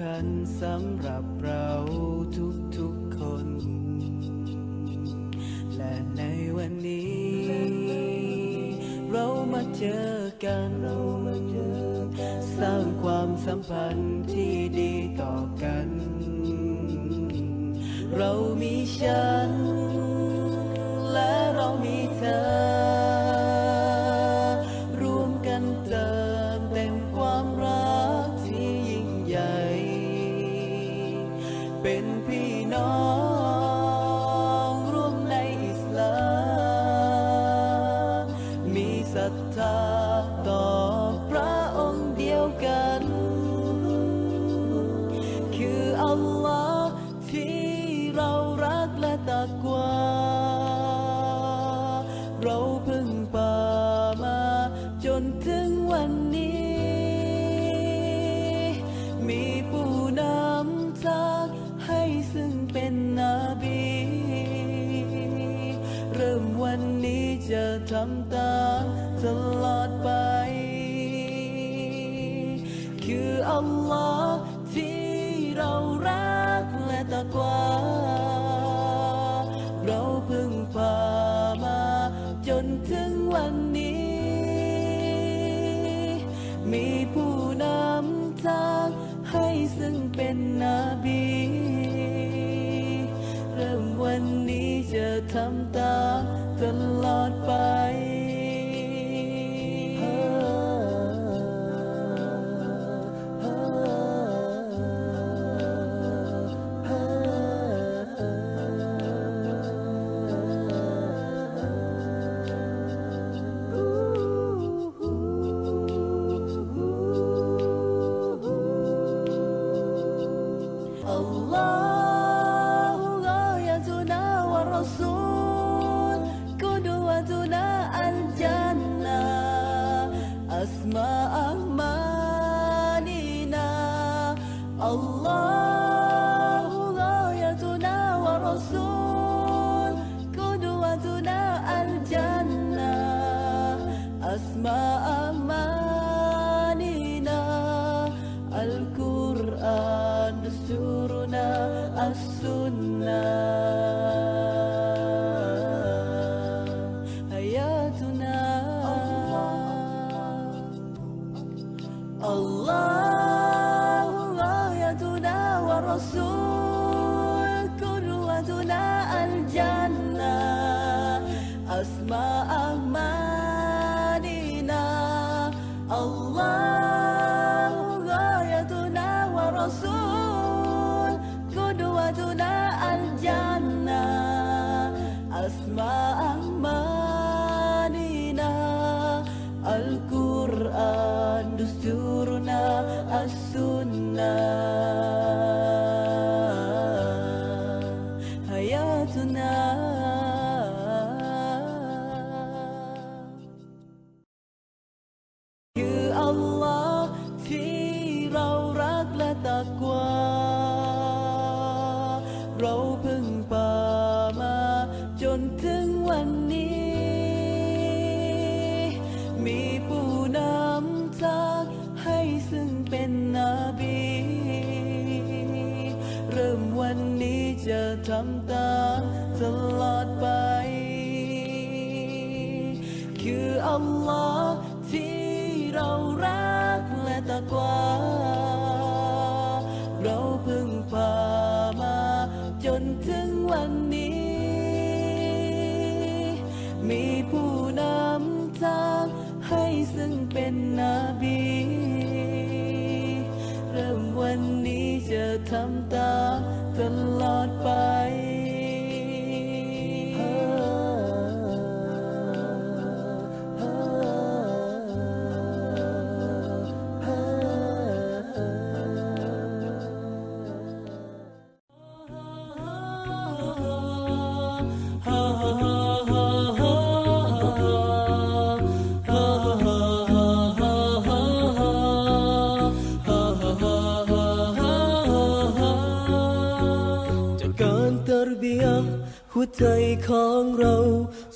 คัญสำหรับเราทุกๆคน และในวันนี้ เรามาเจอกันเรามาเจอสร้างความสัมพันธ์ที่ดีต่อกัน เรามีฉัน มีผู้นำทางให้ซึ่งเป็นนบี เริ่มวันนี้จะทำ 过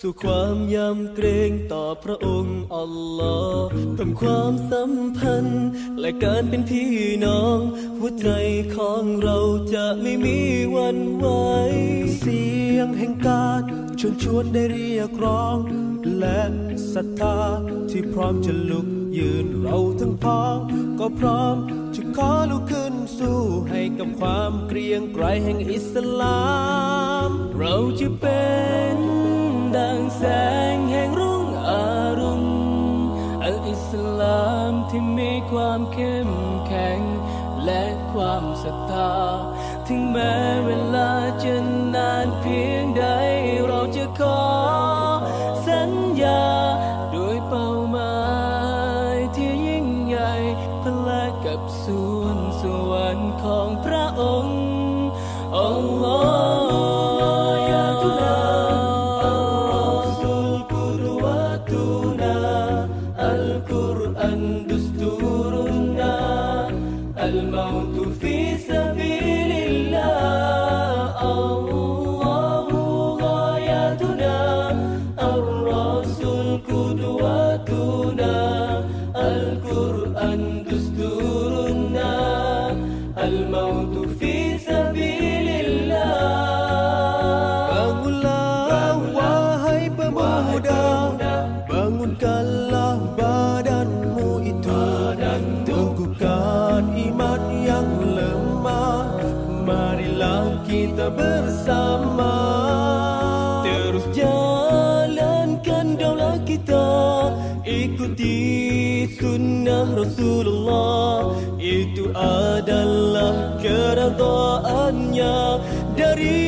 สู่ความยำเกรงต่อพระองค์อัลลอฮ์เพิ่มความสัมพันธ์ และการเป็นพี่น้อง หัวใจของเราจะไม่มีวันไหวเสียงแห่งการชวนชวนได้เรียกร้อง และศรัทธาที่พร้อมจะลุกยืนเราทั้งพ้องก็พร้อม ขอลุกขึ้นสู้ให้กับความเกรียงไกรแห่งอิสลาม เราจะเป็นดังแสงแห่งรุ่งอรุณอัลอิสลามที่มีความเข้มแข็ง และความศรัทธา ถึงแม้เวลาจะนานเพียงใด Ikuti sunnah Rasulullah. Itu adalah keredaannya Dari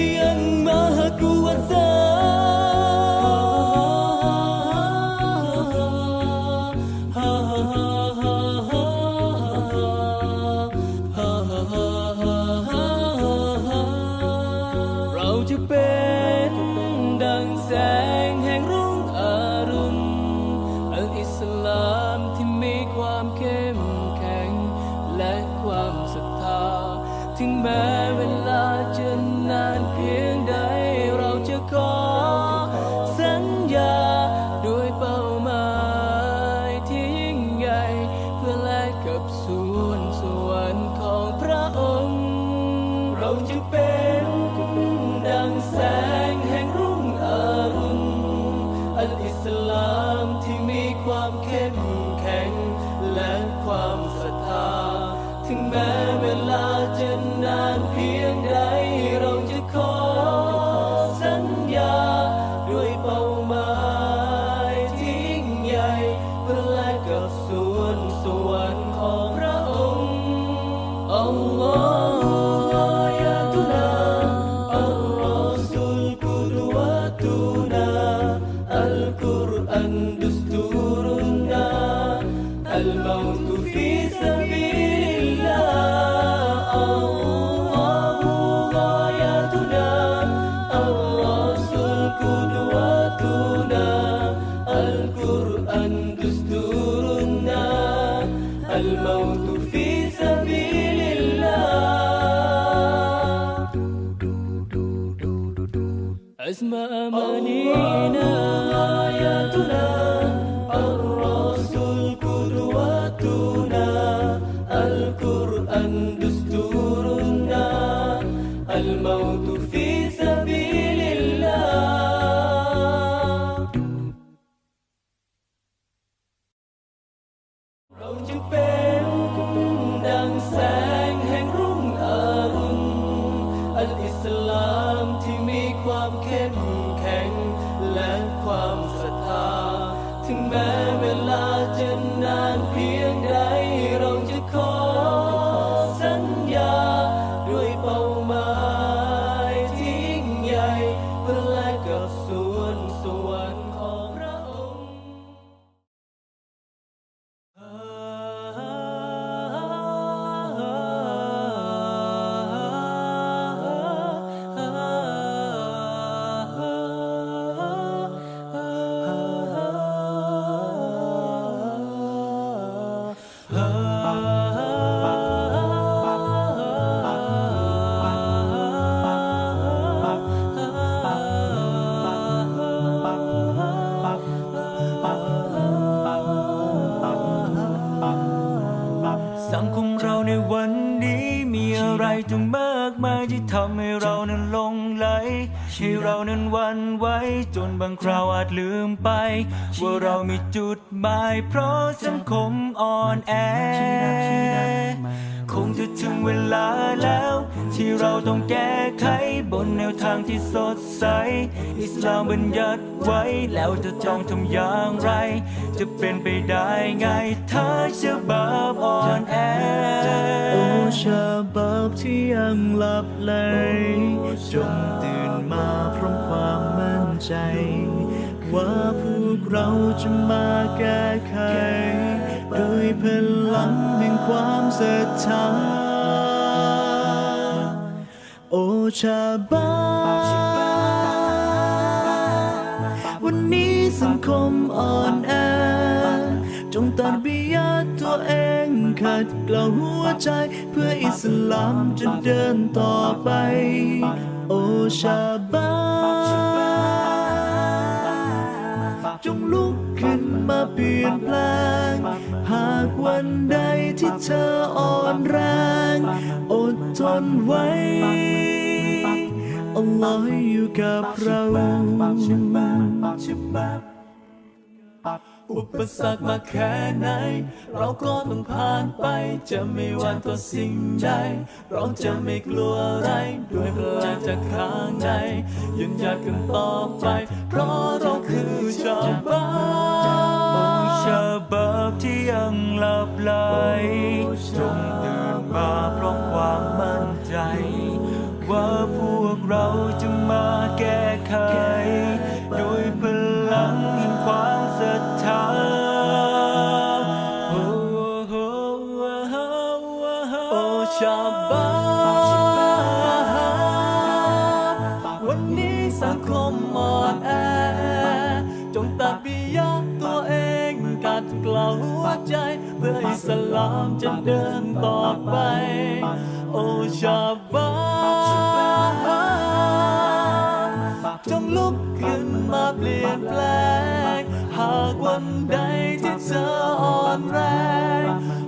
อัลอิสลามที่มีความเข้มแข็ง และความศรัทธา ถึงแม้ ถึงแม้เวลา قدوتنا الرسول القرآن دستورنا الموت في سبيل الله. عزم أمانينا มากมายที่ทำให้เรานั้นลงไหล ให้เรานั้นวันไหวจนบางคราวอาจลืมไป ว่าเรามีจุดหมายเพราะสังคมอ่อนแอ คงจะถึงเวลาแล้ว ที่เราต้องแก้ไขบนแนวทางที่สดใส อิสลามบัญญัติไว้แล้วจะจองทำอย่างไร จะเป็นไปได้ไงถ้าฉบับอ่อนแอโอ้ฉบับที่ยังหลับไหลจงตื่นมาพร้อมความมั่นใจ ว่าพวกเราจะมาแก้ไข โดยพลังแห่งความศรัทธาโอชาบาวันนี้สังคมอ่อนแอจงตัดบิยาตัวเองขัดเกลาหัวใจ เพื่ออิสลามจะเดินต่อไป โอชาบาจงลุกขึ้นมาเปลี่ยนแปลง หากวันใดที่เธออ่อนแรง อดทนไว้อัลลอฮ์อยู่กับเรา อุปสรรคมาแค่ไหน เราก็ต้องผ่านไป จะไม่หวันต่อสิ่งใด เราจะไม่กลัวอะไร ด้วยพลังจากข้างในยืนหยัดกันต่อไป เพราะเราคือชาวบ้านฉบับที่ยังหลับไหลจงตื่นมา จะเดินต่อไป โอชาบาจงลุกขึ้นมาเปลี่ยนแปลง หากวันใดที่เธออ่อนแรง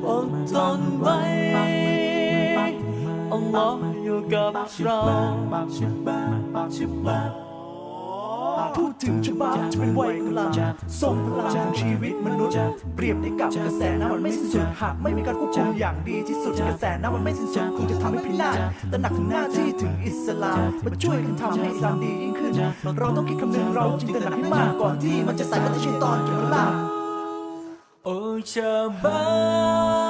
อดทนไว้อัลลอฮ์อยู่กับเรา พูดถึงฉบับจะเป็นวัยกำลังทรงพลังของชีวิตมนุษย์ เปรียบได้กับกระแสน้ำมันไม่สิ้นสุดหากไม่มีการควบคุมอย่างดีที่สุดกระแสน้ำมันไม่สิ้นสุดคงจะทำให้พินาศแต่หนักถึงหน้าที่ถึงอิสลามมาช่วยกันทำให้อิสลามดียิ่งขึ้น เราต้องคิดคำนึงเราจึงตระหนักให้มากก่อนที่มันจะใส่วัตถุชินตอนเก็บเวลาโอชาบา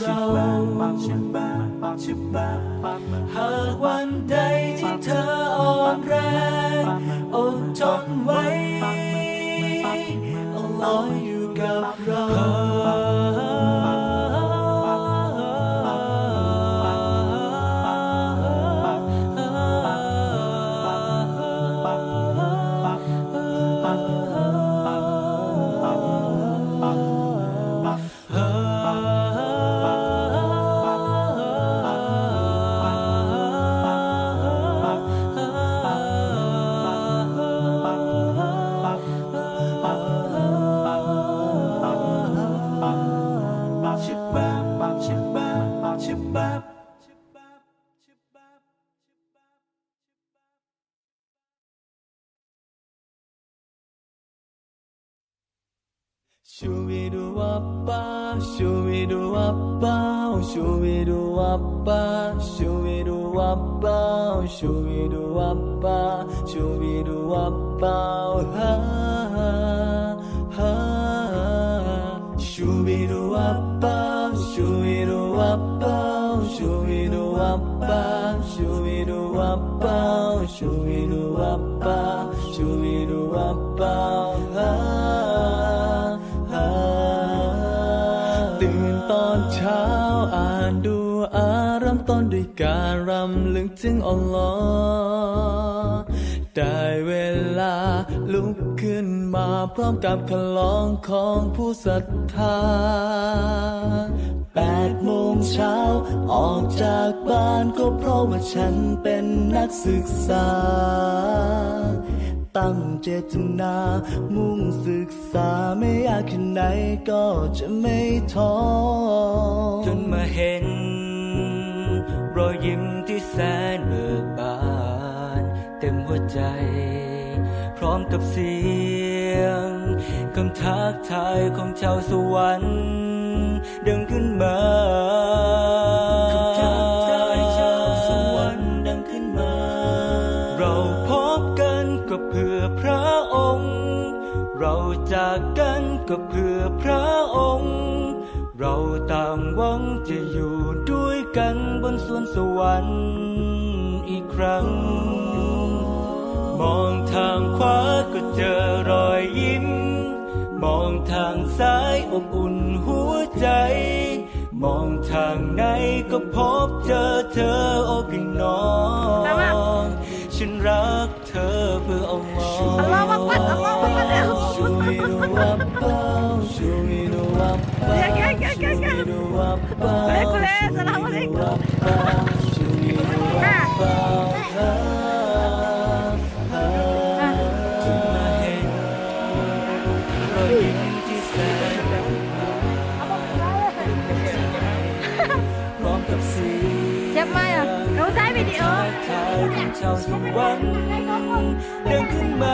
เราหากวันใดที่เธออ่อนแรงอดทนไว้อลอย do wappa, show me do wappa, show me do wappa, show me do wappa, show me it wappa, ha ha. Show me do wappa, show me do wappa, show me do wappa, show me do wappa, show me do wappa, show me it wappa. ถึงอัลลอฮ์ได้เวลาลุกขึ้นมาพร้อมกับคลองของผู้ศรัทธาแปดโมงเช้าออกจากบ้านก็เพราะว่าฉันเป็นนักศึกษา ตั้งเจตนา มุ่งศึกษาไม่อยากแค่ไหนก็จะไม่ท้อจนมาเห็น รอยยิ้มที่ แสนเบิกบาน เต็มหัวใจ พร้อมกับเสียงคำทักทายของชาวสวรรค์ดังขึ้นมาคำทักทายชาวสวรรค์ดังขึ้นมา เราพบกันก็เพื่อพระองค์ เราจากกันก็เพื่อพระองค์ เราต่างหวังจะอยู่ด้วยกันบนสวนสวรรค์อีกครั้ง มองทางขวาก็เจอรอยยิ้ม มองทางซ้ายอบอุ่นหัวใจ มองทางไหนก็พบเจอเธอโอ้พี่น้อง ฉันรักเธอเพื่ออัลลอฮ์ Allah Akbar, Allah Akbar. Ya, ya, ya, ya, ya. Kule, kule, Assalamualaikum. Ha. มาเรอยยิ้มที่แสนดำพร้อเสียง Siap Maya. Kamu tahu video? ทายของชาวสวรรค์เดินขึ้นมา